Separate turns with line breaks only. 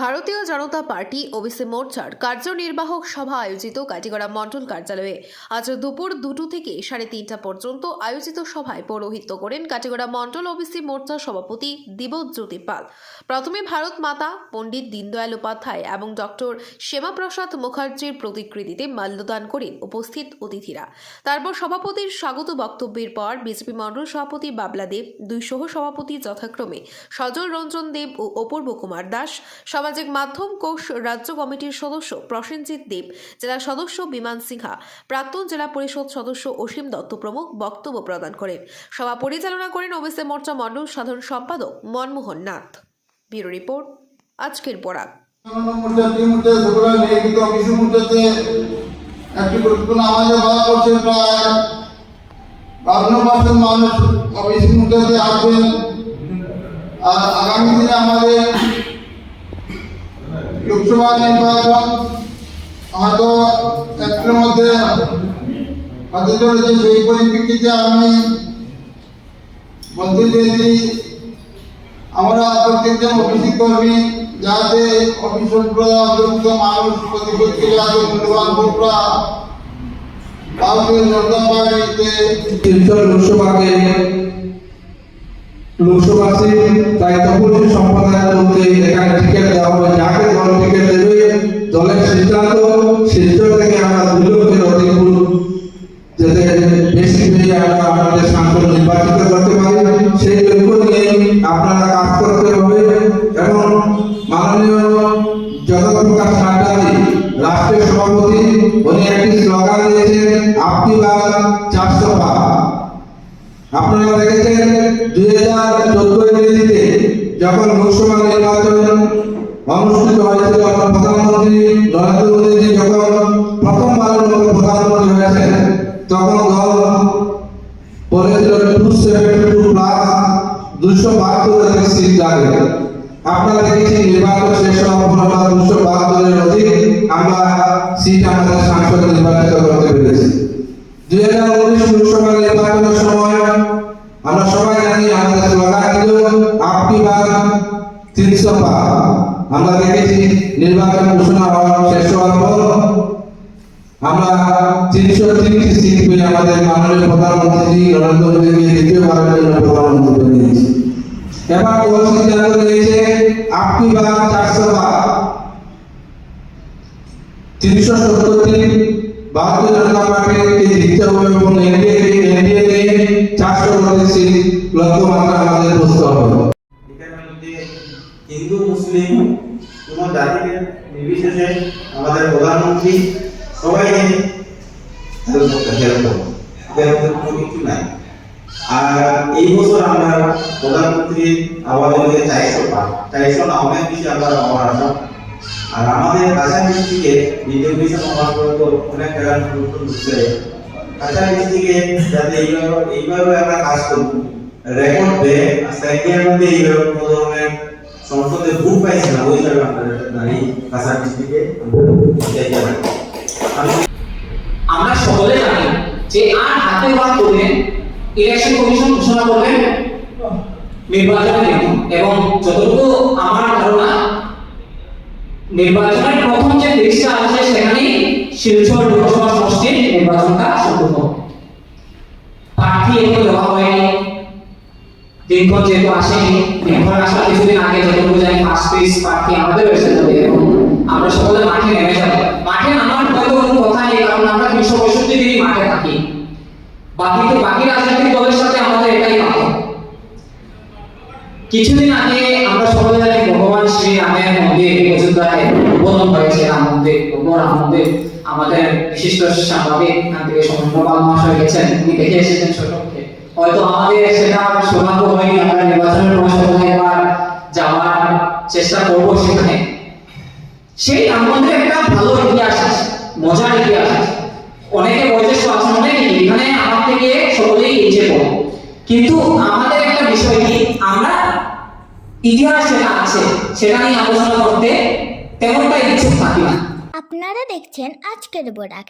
ভারতীয় জনতা party, OBC মোর্চার কার্যনির্বাহক সভা আয়োজিত কাটিগড়া মণ্ডল কার্যালয়ে। আজ দুপুর দুটো থেকে সাড়ে তিনটা পর্যন্ত আয়োজিত সভায় পৌরোহিত্য করেন কাটিগড়া মণ্ডল, ওবিসি মোর্চার সভাপতি দিবজ্যোতি পাল। প্রথমে ভারত মাতা, পণ্ডিত দীনদয়াল উপাধ্যায় এবং ডক্টর শ্যামাপ্রসাদ মুখার্জির প্রতিকৃতিতে মাল্যদান করেন উপস্থিত অতিথিরা। তারপর সভাপতির স্বাগত বক্তব্যের পর বিজেপি মণ্ডল সভাপতি বাবলা দেব দুই সহ সভাপতি যথাক্রমে সজল রঞ্জন দেব ও অপূর্ব কুমার দাস সামাজিক মাধ্যম কোষ রাজ্য কমিটির সদস্য প্রসেনজিৎ দেব জেলা সদস্য বিমান সিনহা, প্রাক্তন জেলা পরিষদ সদস্য অসীম দত্ত প্রমুখ বক্তব্য প্রদান করেন। সভা পরিচালনা করেন ওবিসি মোর্চা মণ্ডল সাধারণ সম্পাদক মনমোহন নাথ। ব্যুরো রিপোর্ট, আজকের পড়া
একটি গুরুত্বপূর্ণ বলা করছে প্রায় পার্সেন্ট মানুষ অফিস আসবেন আর আগামী দিনে আমাদের লোকসভা নির্বাচন হয়তো মধ্যে হতে চলেছে সেই পরিপ্রেক্ষিতে আমি বলতে চাইছি আমরা প্রত্যেকজন অফিসি কর্মী যাতে অফিস অন্তর্ভুক্ত মানুষ প্রতিপক্ষে যাতে মূল্যবান ভোটরা
মধ্যে এখানে টিকিট দেওয়া উনি একটি স্লোগান দিয়েছেন, আপনি বার চারশো পা। আপনারা দেখেছেন দুই হাজার চোদ্দ ইংরেজিতে যখন লোকসভা নির্বাচন অনুষ্ঠিত হয়েছিল, প্রধানমন্ত্রী নরেন্দ্র মোদীজি যখন প্রথমবারের মতো প্রধানমন্ত্রী হয়েছেন তখন দল বলেছিল টু সেভেন্টি টু প্লাস দুশো বাহাত্তর সিট লাগে আপনারা দেখেছি নির্বাচন শেষ হওয়ার পর দুশো আমরা সিট আমাদের সাংসদ নির্বাচিত করতে পেরেছি। দুই হাজার উনিশ লোকসভা নির্বাচনের সময় আমরা সবাই জানি আমাদের স্লোগান ছিল, আপনি বার তিনশো পা আমরা দেখেছি নির্বাচন ঘোষণা হওয়ার শেষ হওয়ার পর আমরা তিনশো তিনটি সিট পেয়ে আমাদের মাননীয় প্রধানমন্ত্রী নরেন্দ্র মোদীকে দ্বিতীয়বারের জন্য প্রধানমন্ত্রী বানিয়েছি এবার দল সিদ্ধান্ত নিয়েছে আপনি বার তিনশো সত্তরটি ভারতীয় জনতা পার্টিকে জিততে হবে এবং এনডিএ চারশো অধিক লক্ষ্যমাত্রা আমাদের বুঝতে হবে।
হিন্দু, মুসলিম, কোনো জাতিকে নির্বিশেষে আমাদের প্রধানমন্ত্রী সবাই হেল্প হেল্প করবে এদের মধ্যে কোনো কিছু নাই। আর এই বছর আমরা প্রধানমন্ত্রী হলে চারশো চারশো না অনেক বেশি আমরা আমার আশা আর আমাদের কাছা ডিস্ট্রিক্টে রিজার্ভেশন হওয়ার পরে তো অনেক টাকা নতুন ঢুকছে কাছা ডিস্ট্রিক্টে যাতে এইভাবে এইভাবে আমরা কাজ করব। রেকর্ড সাইকেলের মধ্যে এইভাবে কোনো ধরনের সংসদে ভোট পাইছে না, ওই হিসাবে আপনাদের দাঁড়িয়ে কাছা ডিস্ট্রিক্টে আমি
আমরা সকলে জানি যে আর হাতে বার করবেন ইলেকশন কমিশন ঘোষণা করবেন নির্বাচনের এবং যতটুকু আমার নির্বাচনের প্রথম যে লিস্টটা আছে সেখানেই শিলচর লোকসভা সমষ্টির নির্বাচনটা সম্পূর্ণ হবে। প্রার্থী এখনও দেওয়া হয়নি। দিনক্ষণ যেহেতু আসেনি দিনক্ষণ আসার কিছুদিন আগে যতটুকু জানি ফার্স্ট পেজ প্রার্থী আমাদের এসে যাবে এবং আমরা সকলে মাঠে নেমে যাব। মাঠে নামার হয়তো কোনো কথা নেই, কারণ আমরা তিনশো পঁয়ষট্টি দিনই মাঠে থাকি। বাকি তো বাকি রাজনৈতিক দলের সাথে আমাদের এটাই পাবো কিছুদিন আগে আমরা সকলে জানি শ্রী মন্দির উদ্বোধন হয়েছে রাম মন্দির ভব্য আমাদের বিশিষ্ট সাংবাদিক থেকে সমন্বয় পাল মহাশয় গেছেন তিনি দেখে এসেছেন ছোটকে হয়তো আমাদের সেটা সৌভাগ্য হয়নি, আমরা নির্বাচনের সময় একবার যাওয়ার চেষ্টা করব সেখানে। সেই রাম মন্দিরে একটা ভালো ইতিহাস আছে, মজার ইতিহাস আছে। অনেকে বয়োজ্যেষ্ঠ আছেন অনেকে এখানে আমার থেকে সকলেই এগিয়ে পড়ো। কিন্তু আমাদের একটা বিষয় কি? আমরা ইতিহাস যেটা আছে, সেটা নিয়ে আলোচনা করতে তেমনটা ইচ্ছে থাকে না
আপনারা দেখছেন আজকের বোরাক।